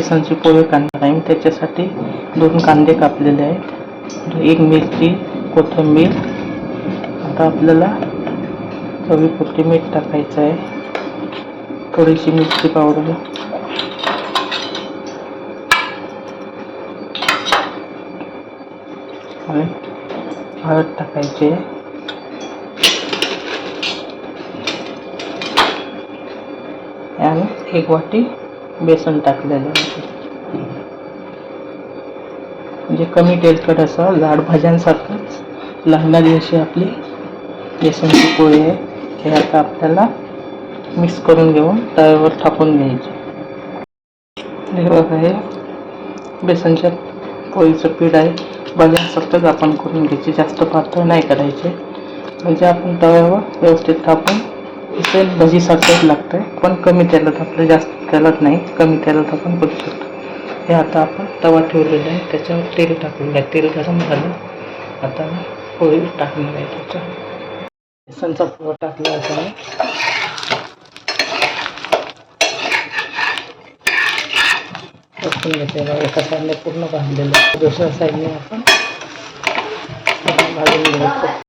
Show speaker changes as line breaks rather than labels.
बेसनची पोहे काढणार आहे मी त्याच्यासाठी दोन कांदे कापलेले आहेत. एक मिरची कोथिंबीर. आता आपल्याला चवीपुरती मीठ टाकायचं आहे. थोडीशी मिरची पावडर. हळद टाकायची आहे. आणि एक वाटी बेसन टाकलेलं म्हणजे कमी तेलकट असं लाड भाज्यांसारखंच. लागणारी अशी आपली बेसनची पोळी आहे. हे आता आपल्याला मिक्स करून घेऊन तव्यावर टाकून घ्यायचे. हे बघा हे बेसनच्या पोळीचं पीठ आहे. भाज्यांसारखंच आपण करून घ्यायची. जास्त पातळ नाही करायचे. म्हणजे आपण तव्यावर व्यवस्थित टाकून भजी भजीसारखंच लागतं आहे पण कमी तेलात आपलं जास्त तेलात नाही कमी तेलात आपण करू शकतो. हे आता आपण तवा ठेवलेला आहे त्याच्यावर तेल टाकलेलं आहे तेल गरम झालं आता पोळी टाकणार आहे त्याच्या बेसनचा पोळा टाकला आता मी. टाकून घेते एका साईडने पूर्ण बांधलेलं आहे. दुसऱ्या साईडने आपण पूर्ण भाजून घ्यायचं